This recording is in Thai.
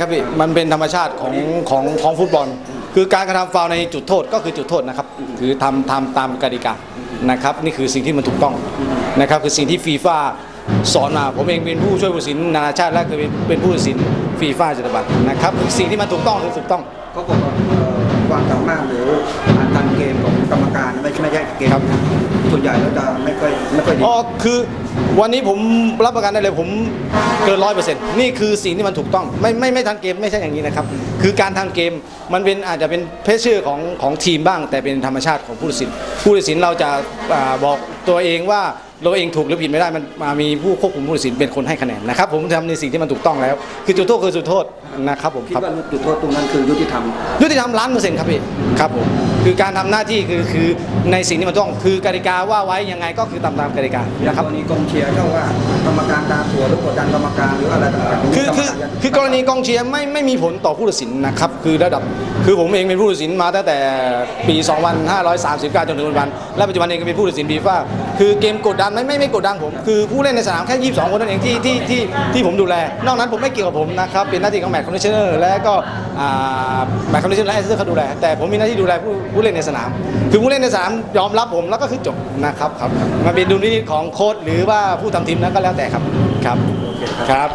ครับพี่มันเป็นธรรมชาติของของของฟุตบอล คือการกระทำฟาวล์ในจุดโทษก็คือจุดโทษนะครับ คือทำทำตามกติกานะครับนี่คือสิ่งที่มันถูกต้องนะครับคือสิ่งที่ฟีฟ่าสอนมาผมเองเป็นผู้ช่วยผู้ตัดสินนานาชาติและเคยเป็นเป็นผู้ตัดสินฟีฟ่าจัตบัตนะครับคือสิ่งที่มันถูกต้องคือถูกต้อง เขาบอกว่าเอ่อความสามารถหรือ เกมครับส่วนใหญ่แล้วจะไม่ค่อยไม่ค่อยดีอ๋อคือวันนี้ผมรับประกันได้เลยผมเกินร้อยเปอร์เซ็นต์นี่คือสิ่งที่มันถูกต้องไม่ไม่ไม่ทันเกมไม่ใช่อย่างนี้นะครับ คือการทางเกมมันเป็นอาจจะเป็นเพชเชื่อของของทีมบ้าง แต่เป็นธรรมชาติของผู้ตัดสินผู้ตัดสินเราจะบอกตัวเองว่าเราเองถูกหรือผิดไม่ได้มันมามีผู้ควบคุมผู้ตัดสินเป็นคนให้คะแนนนะครับ ผมทำในสิ่งที่มันถูกต้องแล้ว คือจุดโทษคือจุดโทษนะครับผมคิดครับว่าจุดโทษตรงนั้นคือยุติธรรม ยุติธรรมล้านเปอร์เซ็นต์ครับพี่ครับผมคือการทำหน้าที่คือคือในสิ่งที่มันต้องคือกติกาว่าไว้ยังไงก็คือตามตามกติกานะนะคครัรับบกรณีกองเชียร์ก็ว่ากรรมการตาถั่วหรือกดดันกรรมการหรืออะไรต่างๆคือคือคือกรณีกองเชียร์ไม่ไม่มีผลต่อผู้ตัดสินนะครับคือระดับคือผมเองเป็นผู้ตัดสินมาตั้งแต่ปี 2539 จนถึงปัจจุบันและปัจจุบันเองก็เป็นผู้ตัดสินฟีฟ่าคือเกมกดดันไม่ไม่ไม่กดดันผม คือผู้เล่นในสนามแค่ 22 คนนั่นเองที่ที่ที่ที่ผมดูแล นอกนั้นผมไม่เกี่ยวกับผมนะครับเป็นหน้าที่ของแมตช์คอนดิชเนอร์และก็แมตช์คอนดิชเนอร์และแอสเซอร์เขาดูแล แต่ผมมีหน้าที่ดูแลผู้ผู้เล่นในสนาม คือผู้เล่นในสนามยอมรับผมแล้วก็คือจบนะครับครับมาเป็นดุลพินิจของโค้ชหรือว่าผู้ทำทีมนั้นก็แล้วแต่ครับครับครับ